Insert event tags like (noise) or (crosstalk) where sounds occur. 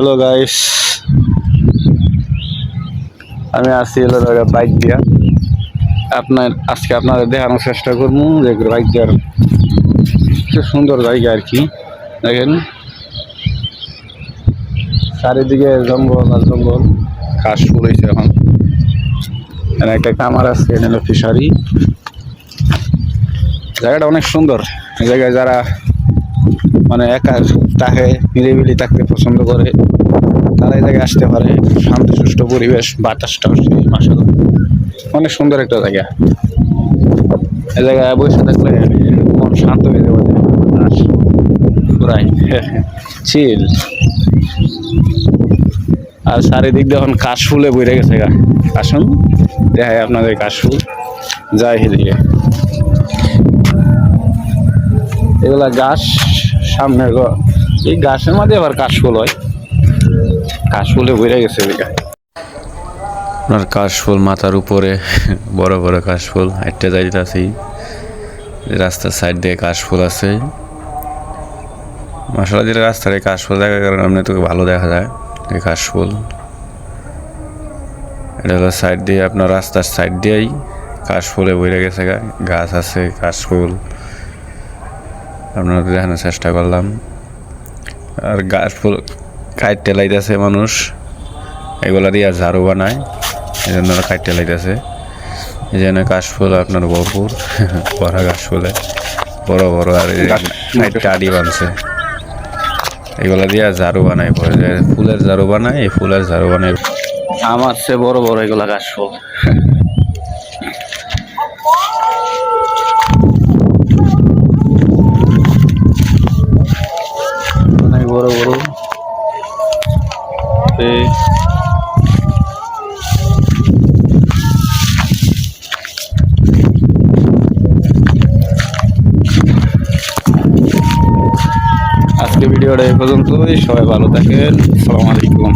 Hello guys আমি আসছি হলো বাইক দিয়া। আপনার, আজকে আপনাদের দেখানোর চেষ্টা করব যে বাইক দেওয়ার খুব সুন্দর জায়গা আর কি। দেখেন। চারিদিকে জঙ্গল আর জঙ্গল। ঘাস ফুল হয়েছে এখন। এখানে একটা কামার আছে হলো ফিশারি জায়গাটা অনেক সুন্দর। জায়গায় যারা মানে একা তাকে নিরিবিলি থাকতে পছন্দ করে। তারা এই জায়গায় আসতে পারে। শান্ত, সুষ্ঠু পরিবেশ, বাতাসটাও সেই মাসাল অনেক সুন্দর একটা জায়গা। এই জায়গায় বসে থাকলে মন শান্ত হয়ে যাবে। চিল (laughs) আর চারিদিক দিয়ে এখন কাশফুলে বইরে গেছে গা। আসুন দেখায় আপনাদের কাশফুল যায় সেদিকে এগুলা গাছ সামনে এই গাছের মাঝে আবার কাশফুল হয়। কাশফুলে বইরে গেছে আপনার কাশফুল মাথার উপরে, বড় বড় কাশফুল হাইটটা যাইতেছি। রাস্তার সাইড দিয়ে কাশফুল আছে। মশলা দিয়ে রাস্তার এই কাশফুল দেখার কারণে এমনি তোকে ভালো দেখা যায়, এই কাশফুল। এটা হলো সাইড দিয়ে, আপনার রাস্তার সাইড দিয়েই কাশফুলে বইরে গেছে গাছ আছে, কাশফুল। আপনাদের দেখানোর চেষ্টা করলাম। আর গাছ ফুল কাইটতে লাইতেছে মানুষ। এগুলা দিয়ে ঝাড়ু বানায় এই জন্য ওরা কাটতে লাইতেছে। এই জন্য কাশফুল আপনার ভরপুর (laughs) ভরা কাশফুলে বড় বড় আর এই কাইটটা আডি বানছে। এগুলা দিয়ে আর ঝাড়ু বানায় পরে যে ফুলের ঝাড়ু বানায় এই ফুলের ঝাড়ু বানায়। আমার সে বড় বড় এগুলা কাশফুল অনেক বড় বড় এই আজকে ভিডিওটা এই পর্যন্তই সবাই ভালো থাকেন আলাইকুম।